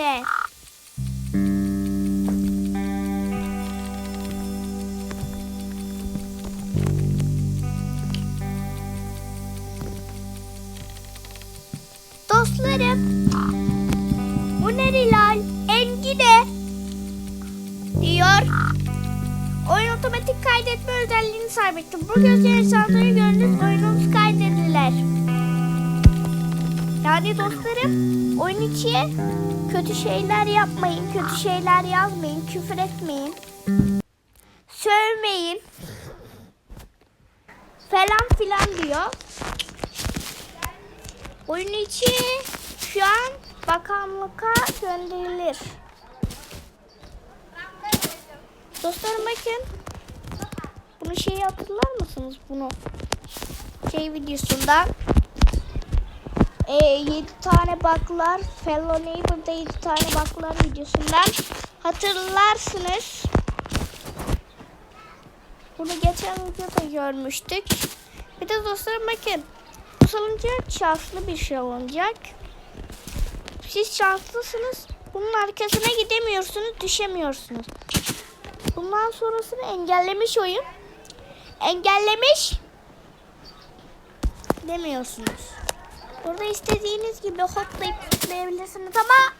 birlikte. Dostlarım. Bu ne Hilal? Engine. Diyor. Oyun otomatik kaydetme özelliğini sahiptir. Bu gözlerin saldırı gördüğünüz oyunumuz kaydedilir. Yani dostlarım oyun içi kötü şeyler yapmayın, kötü şeyler yazmayın, küfür etmeyin. Sövmeyin. Falan filan diyor. Oyun içi şu an bakanlığa gönderilir. Dostlarım bakın. Bunu şeyi hatırlar mısınız bunu? Şey videosunda. E, 7 tane baklar. Fellow Neighbor'da 7 tane baklar videosundan hatırlarsınız. Bunu geçen videoda görmüştük. Bir de dostlarım bakın. Bu salıncak şanslı bir şey olacak. Siz şanslısınız. Bunun arkasına gidemiyorsunuz, düşemiyorsunuz. Bundan sonrasını engellemiş oyun. Engellemiş demiyorsunuz. Burada istediğiniz gibi hoplayıp zıplayabilirsiniz ama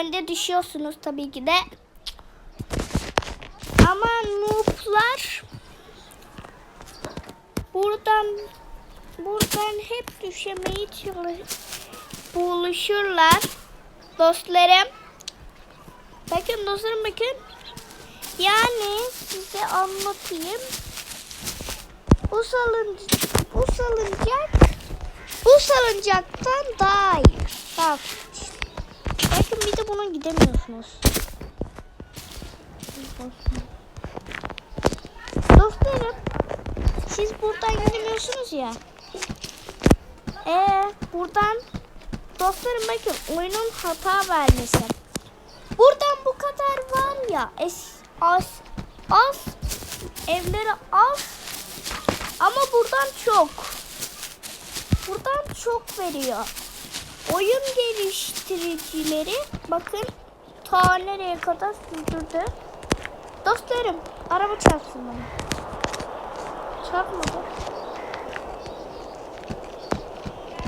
önde düşüyorsunuz tabii ki de. Ama noob'lar buradan buradan hep düşemeyi buluşurlar. Dostlarım. Bakın dostlarım bakın. Yani size anlatayım. Bu salıncak, bu salıncak bu salıncaktan daha iyi. Bak. Bakın bir de buna gidemiyorsunuz. Dostlarım siz buradan gidemiyorsunuz ya. Ee, buradan dostlarım bakın oyunun hata vermesi. Buradan bu kadar var ya es, az az evleri az ama buradan çok. Buradan çok veriyor. Oyun geliştiricileri bakın ta nereye kadar sürdürdü. Dostlarım araba çarpsın bana. Çarpmadı.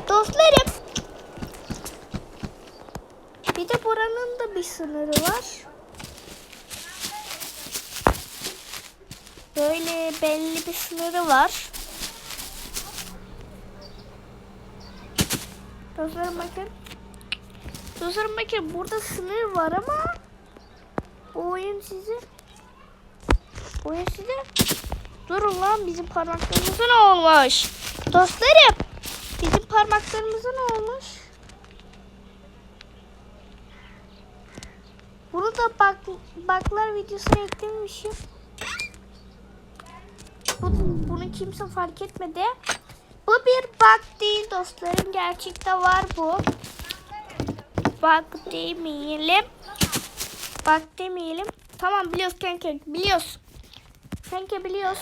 Dostlarım bir de buranın da bir sınırı var. Böyle belli bir sınırı var. Dostlarım bakın. Dostlarım bakın burada sınır var ama bu oyun sizi oyun size durun lan bizim parmaklarımıza ne olmuş? Dostlarım bizim parmaklarımıza ne olmuş? Bunu da bak baklar videosuna eklemişim. Bu, bunu kimse fark etmedi. Bu bir bug değil dostlarım. Gerçekte var bu. Bug demeyelim. Bug demeyelim. Tamam biliyoruz kanka. Biliyoruz. Kanka biliyoruz.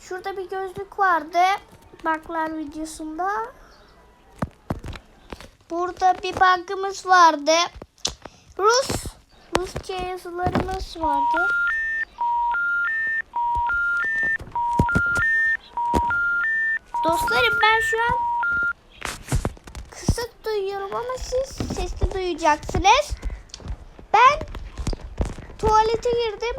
Şurada bir gözlük vardı. Baklar videosunda. Burada bir bug'ımız vardı. Rus. Rusça yazılarımız vardı. Dostlarım ben şu an kısık duyuyorum ama siz sesli duyacaksınız. Ben tuvalete girdim.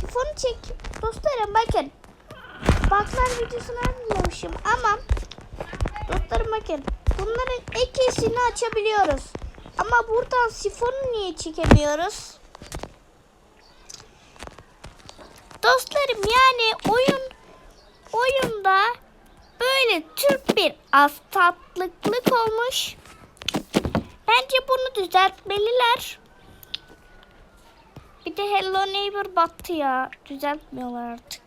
Sifonu çek. Dostlarım bakın. Baklar videosunu anlamışım ama dostlarım bakın. Bunların ikisini açabiliyoruz. Ama buradan sifonu niye çekemiyoruz? Dostlarım yani oyun oyunda böyle Türk bir az tatlılıklık olmuş. Bence bunu düzeltmeliler. Bir de Hello Neighbor battı ya. Düzeltmiyorlar artık.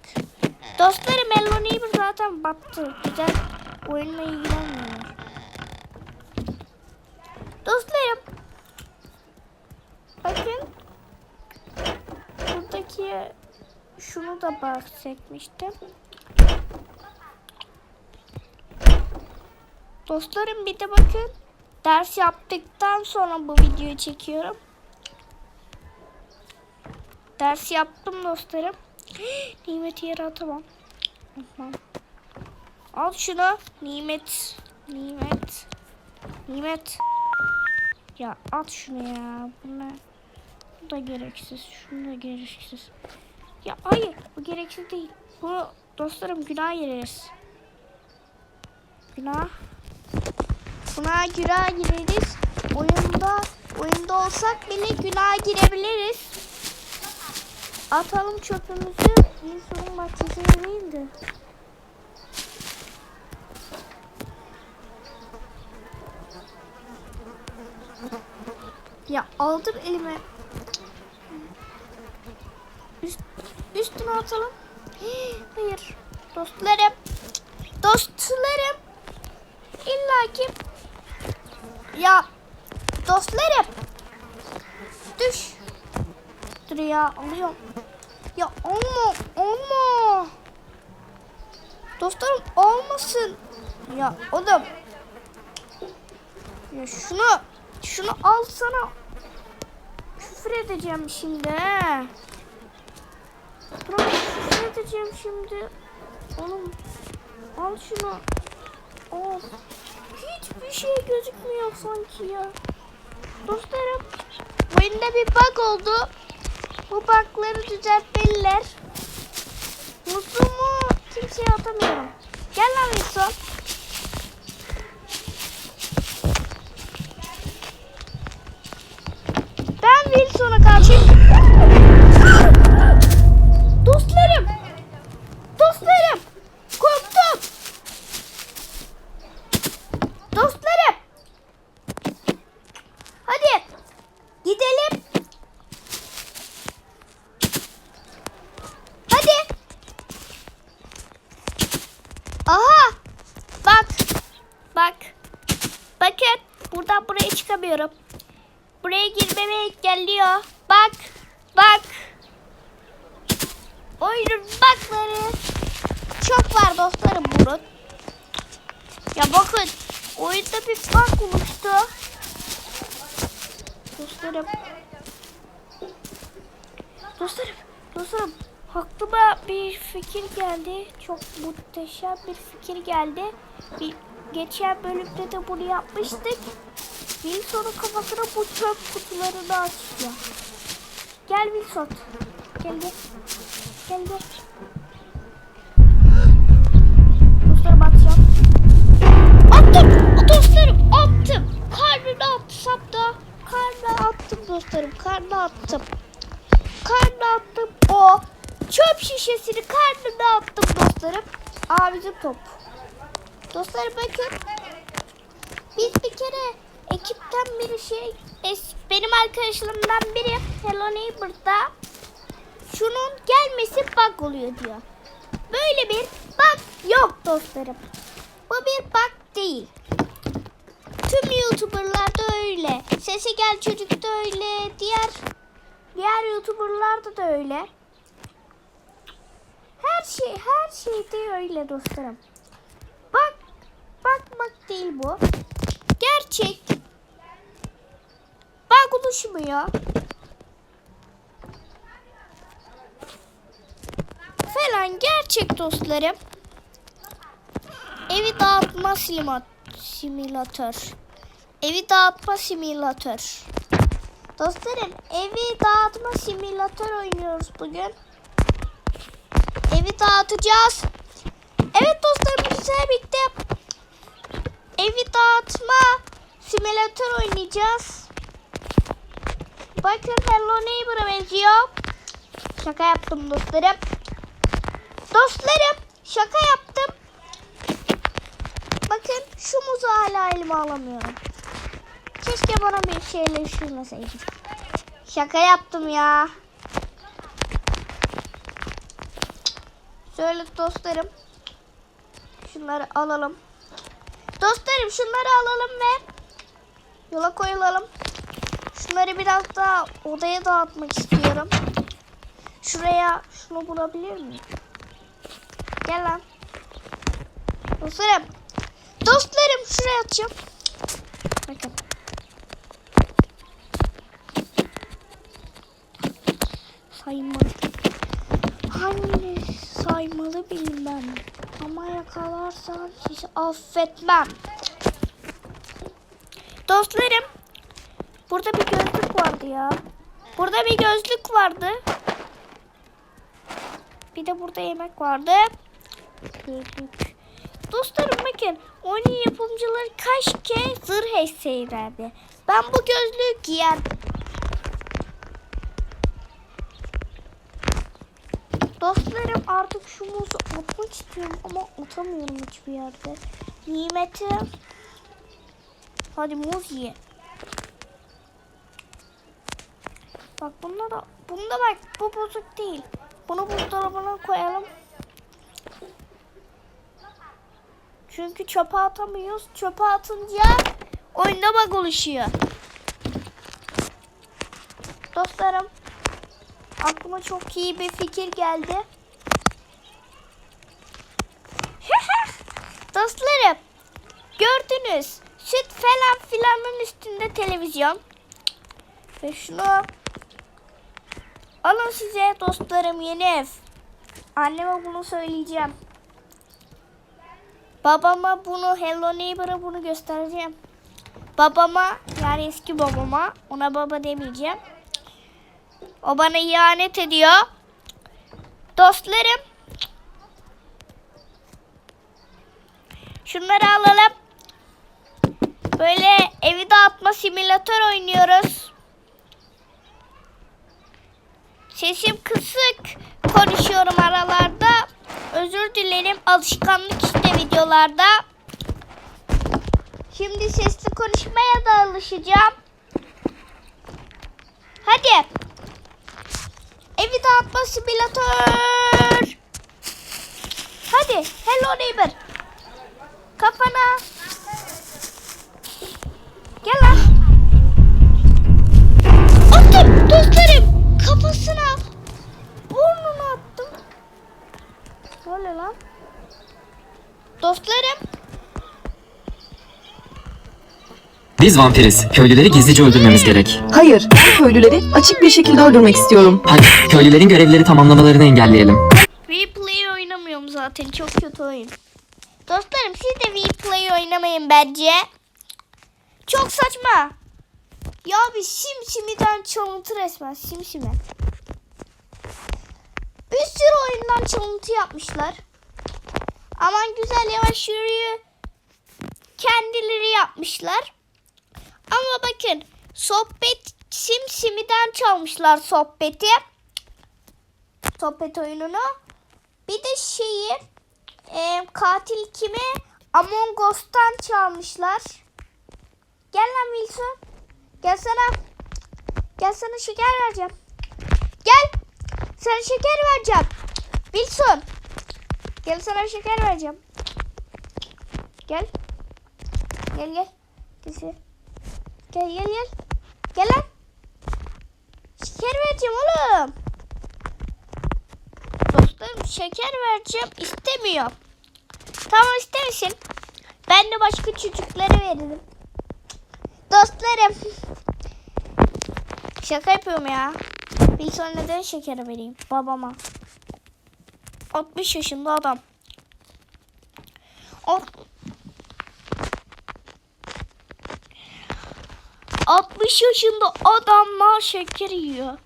Dostlarım Hello Neighbor zaten battı. Düzelt oyunla ilgilenmiyorlar. Dostlarım. Bakın. Buradaki şunu da bahsetmiştim. Dostlarım bir de bakın. Ders yaptıktan sonra bu videoyu çekiyorum. Ders yaptım dostlarım. Nimeti yere atamam. Atmam. Al şunu. Nimet. Nimet. Nimet. Ya at şunu ya. Bu ne? Bu da gereksiz. Şunu da gereksiz. Ya hayır. Bu gereksiz değil. Bu dostlarım günah gireriz. Günah. Buna günah gireriz. Oyunda oyunda olsak bile günah girebiliriz. Atalım çöpümüzü. Bir sorun bahçesine değil de. Ya aldım elime. Üstüne atalım. Hayır. Dostlarım. Dostlarım. İlla ki. Ya. Dostlarım. Düş. Dur ya alıyorum. Ya olma. Olma. Dostlarım olmasın. Ya oğlum. Ya şunu. Şunu alsana. Küfür edeceğim şimdi. He. Bırak küfür edeceğim şimdi. Oğlum al şunu. Of. Hiçbir şey gözükmüyor sanki ya. Dostlarım oyunda bir bug oldu. Bu bugları düzeltmeliler. Mutlumu kimseye atamıyorum. Gel lan Wilson. Ben Wilson'a karşı... Dostlarım! Dostlarım! Korktum! Dostlarım! Hadi! Gidelim! Hadi! Aha! Bak! Bak! Bakın! Buradan buraya çıkamıyorum. Buraya girmeme engelliyor. Bak! Bak! Oyunun bakları çok var dostlarım bunun. Ya bakın oyunda bir bug oluştu. Dostlarım. Dostlarım. Dostlarım. Aklıma bir fikir geldi. Çok muhteşem bir fikir geldi. Bir, geçen bölümde de bunu yapmıştık. Wilson'un kafasına bu çöp kutularını açıyor. Gel Wilson. Gel gel. Gel gel. Dostlarım atacağım. Attım. Dostlarım attım. Karnına atsam da. Karnına attım dostlarım. Karnına attım. Karnına attım. O çöp şişesini karnına attım dostlarım. Aa bizim top. Dostlarım bakın. Biz bir ekipten biri şey benim arkadaşlarımdan biri Hello Neighbor'da şunun gelmesi bug oluyor diyor. Böyle bir bug yok dostlarım. Bu bir bug değil. Tüm YouTuber'larda öyle. Sesi gel çocuk da öyle. Diğer diğer YouTuber'larda da öyle. Her şey her şeyde öyle dostlarım. Bak bakmak değil bu. Gerçek. Bug oluşmuyor. Falan gerçek dostlarım. Evi dağıtma simülat- simülatör. Evi dağıtma simülatör. Dostlarım evi dağıtma simülatör oynuyoruz bugün. Evi dağıtacağız. Evet dostlarım güzel bitti. Evi dağıtma simülatör oynayacağız. Bakın Hello Neighbor'a benziyor. Şaka yaptım dostlarım. Dostlarım şaka yaptım. Bakın şu muzu hala elime alamıyorum. Keşke bana bir şeyle üşürmeseydim. Şaka yaptım ya. Şöyle dostlarım. Şunları alalım. Dostlarım şunları alalım ve yola koyulalım. Şunları biraz daha odaya dağıtmak istiyorum. Şuraya şunu bulabilir miyim? Gel lan. Dostlarım. Dostlarım şuraya atacağım. Bakın. Saymalı. Hangi saymalı bilmem. Ama yakalarsan sizi affetmem. Dostlarım. Burada bir gözlük vardı ya. Burada bir gözlük vardı. Bir de burada yemek vardı. Gözlük. Dostlarım bakın oyunun yapımcıları kaç kez zırh eseği verdi. Ben bu gözlüğü giyer. Dostlarım artık şu muzu atmak istiyorum ama atamıyorum hiçbir yerde. Nimetim. Hadi muz ye. Bak bunda da bunda bak bu bozuk değil. Bunu buzdolabına koyalım. Çünkü çöpe atamıyoruz. Çöpe atınca oyunda bug oluşuyor. Dostlarım aklıma çok iyi bir fikir geldi. Dostlarım gördünüz süt falan filanın üstünde televizyon. Ve şunu alın size dostlarım yeni ev. Anneme bunu söyleyeceğim. Babama bunu Hello Neighbor'a bunu göstereceğim. Babama yani eski babama ona baba demeyeceğim. O bana ihanet ediyor. Dostlarım. Şunları alalım. Böyle evi dağıtma simülatör oynuyoruz. Sesim kısık konuşuyorum aralarda. Özür dilerim alışkanlık işte videolarda. Şimdi sesli konuşmaya da alışacağım. Hadi. Evi dağıtma simülatör. Hadi. Hello neighbor. Kafana. Lan? Dostlarım. Biz vampiriz. Köylüleri gizlice öldürmemiz gerek. Hayır, ben köylüleri açık bir şekilde öldürmek istiyorum. Hadi köylülerin görevleri tamamlamalarını engelleyelim. Replay oynamıyorum zaten. Çok kötü oyun. Dostlarım siz de replay oynamayın bence. Çok saçma. Ya bir simsimiden çalıntı resmen. Simsime. Bir sürü oyundan çalıntı yapmışlar. Aman güzel yavaş yürüyü. Kendileri yapmışlar. Ama bakın sohbet simsimiden çalmışlar sohbeti. Sohbet oyununu. Bir de şeyi e, katil kimi Among Us'tan çalmışlar. Gel lan Wilson. Gel sana. Gel sana şeker vereceğim. Gel. Sana şeker vereceğim. Wilson. Gel sana şeker vereceğim. Gel. Gel gel. Gel. Gel gel gel. Gel lan. Şeker vereceğim oğlum. Dostlarım şeker vereceğim istemiyor. Tamam istemesin. Ben de başka çocuklara veririm. Dostlarım. Şaka yapıyorum ya. Bir sonra neden şeker vereyim babama? 60 yaşında adam. O 60 yaşında adamlar şeker yiyor.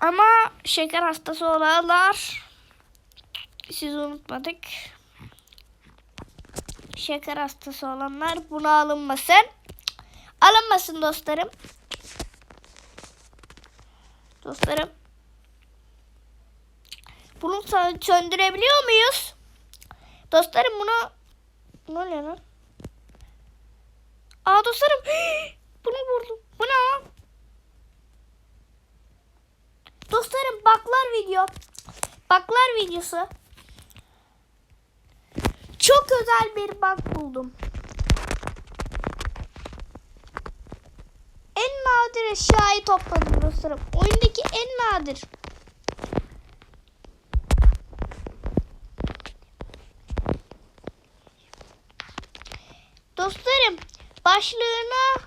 Ama şeker hastası olanlar sizi unutmadık. Şeker hastası olanlar buna alınmasın. Alınmasın dostlarım. Dostlarım. Bunu sö- söndürebiliyor muyuz? Dostlarım bunu ne oluyor lan? Aa dostlarım bunu vurdum. Bu ne? Dostlarım baklar video. Baklar videosu. Çok özel bir bak buldum. En nadir eşyayı topladım dostlarım. Oyundaki en nadir. Başlığına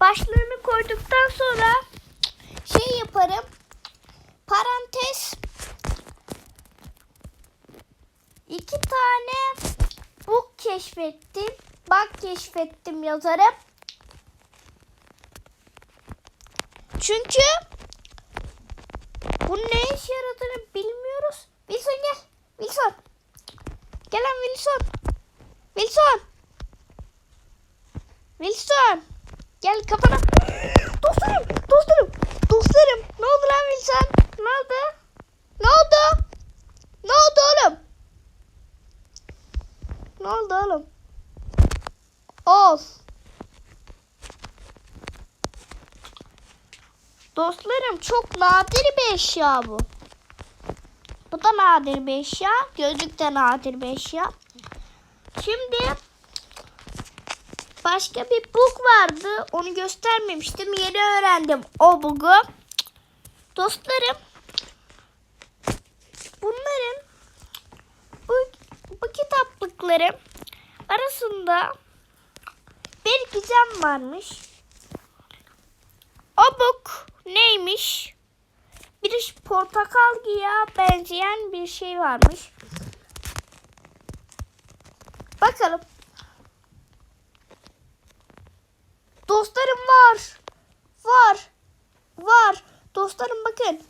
başlığını koyduktan sonra şey yaparım. Parantez iki tane bug keşfettim. Bug keşfettim yazarım. Çünkü bu ne işe yaradığını bilmiyoruz. Wilson gel. Wilson. Gel lan Wilson. Wilson. Wilson. Gel kafana. Dostlarım. Dostlarım. Dostlarım. Ne oldu lan Wilson? Ne oldu? Ne oldu? Ne oldu oğlum? Ne oldu oğlum? Ol. Dostlarım çok nadir bir eşya bu. Bu da nadir bir eşya. Gözlük de nadir bir eşya. Şimdi başka bir bug vardı. Onu göstermemiştim. Yeni öğrendim o bug'u. Dostlarım bunların bu, bu kitaplıkların arasında bir gizem varmış. O bug neymiş? Bir portakal giya benzeyen bir şey varmış. Bakalım. Dostlarım var. Var. Var. Dostlarım bakın.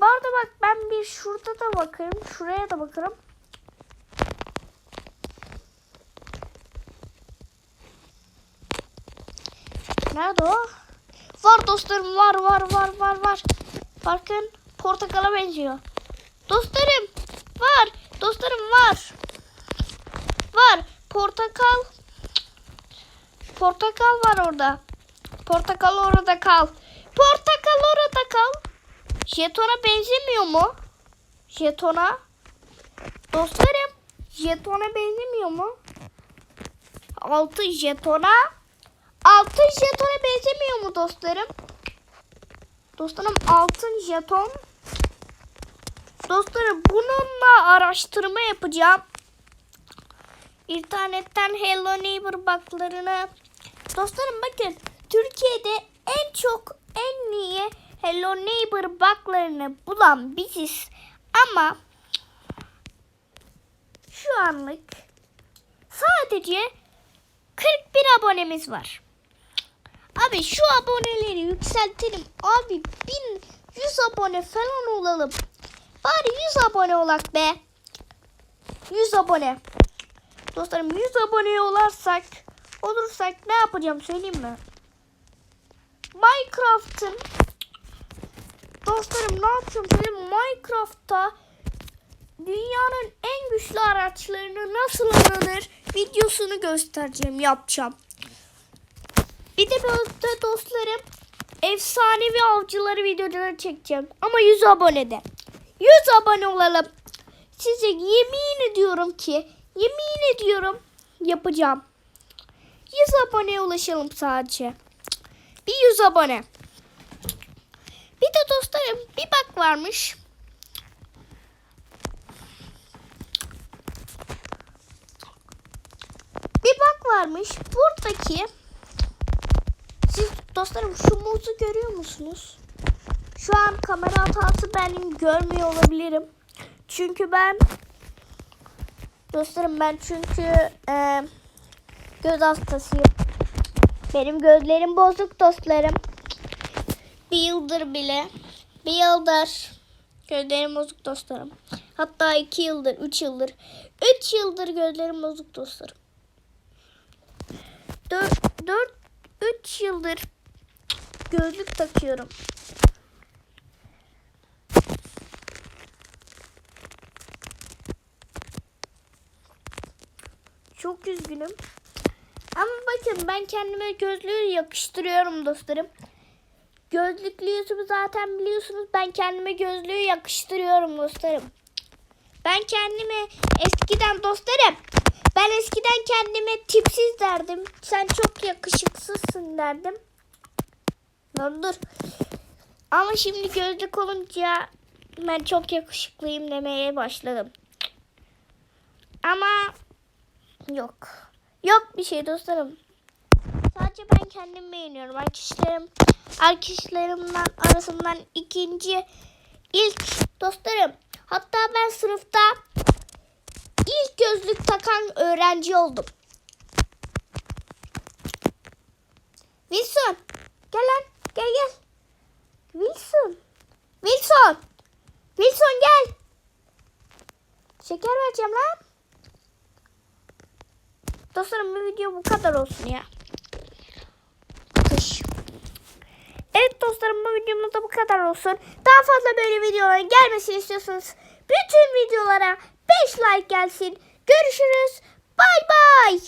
Bu arada bak ben bir şurada da bakarım. Şuraya da bakarım. Nerede o? Var dostlarım var var var var var. Bakın portakala benziyor. Dostlarım var. Dostlarım var. Var. Portakal. Portakal var orada. Portakal orada kal. Portakal orada kal. Jetona benzemiyor mu? Jetona. Dostlarım jetona benzemiyor mu? Altı jetona. Altın jetona benzemiyor mu dostlarım? Dostlarım altın jeton. Dostlarım bununla araştırma yapacağım. İnternetten Hello Neighbor buglarını. Dostlarım bakın Türkiye'de en çok en iyi Hello Neighbor buglarını bulan biziz. Ama şu anlık sadece 41 abonemiz var. Abi şu aboneleri yükseltelim. Abi 1100 abone falan olalım. Bari 100 abone olak be. 100 abone. Dostlarım 100 abone olarsak olursak ne yapacağım söyleyeyim mi? Minecraft'ın Dostlarım ne yapacağım söyleyeyim mi? Minecraft'ta dünyanın en güçlü araçlarını nasıl alınır videosunu göstereceğim yapacağım. Bir de böyle dostlarım efsanevi avcıları videoları çekeceğim. Ama 100 abonede. 100 abone olalım. Size yemin ediyorum ki yemin ediyorum yapacağım. 100 aboneye ulaşalım sadece. Bir 100 abone. Bir de dostlarım bir bak varmış. Bir bak varmış. Buradaki siz dostlarım şu muzu görüyor musunuz? Şu an kamera hatası benim görmüyor olabilirim. Çünkü ben dostlarım ben çünkü e, göz hastasıyım. Benim gözlerim bozuk dostlarım. Bir yıldır bile. Bir yıldır. Gözlerim bozuk dostlarım. Hatta iki yıldır, üç yıldır. Üç yıldır gözlerim bozuk dostlarım. Dört, dört, üç yıldır gözlük takıyorum. Çok üzgünüm. Ama bakın ben kendime gözlüğü yakıştırıyorum dostlarım. Gözlüklü yüzümü zaten biliyorsunuz. Ben kendime gözlüğü yakıştırıyorum dostlarım. Ben kendime eskiden dostlarım. Ben eskiden kendime tipsiz derdim. Sen çok yakışıksızsın derdim. Lan dur. Ama şimdi gözlük olunca ben çok yakışıklıyım demeye başladım. Ama yok. Yok bir şey dostlarım. Sadece ben kendim beğeniyorum. Arkadaşlarım, arkadaşlarımdan arasından ikinci ilk dostlarım. Hatta ben sınıfta ilk gözlük takan öğrenci oldum. Wilson. Gel lan. Gel gel. Wilson. Wilson. Wilson gel. Şeker vereceğim lan. Dostlarım bu video bu kadar olsun ya. Evet dostlarım bu videomuz da bu kadar olsun. Daha fazla böyle videoların gelmesini istiyorsanız bütün videolara 5 like gelsin. Görüşürüz. Bay bay.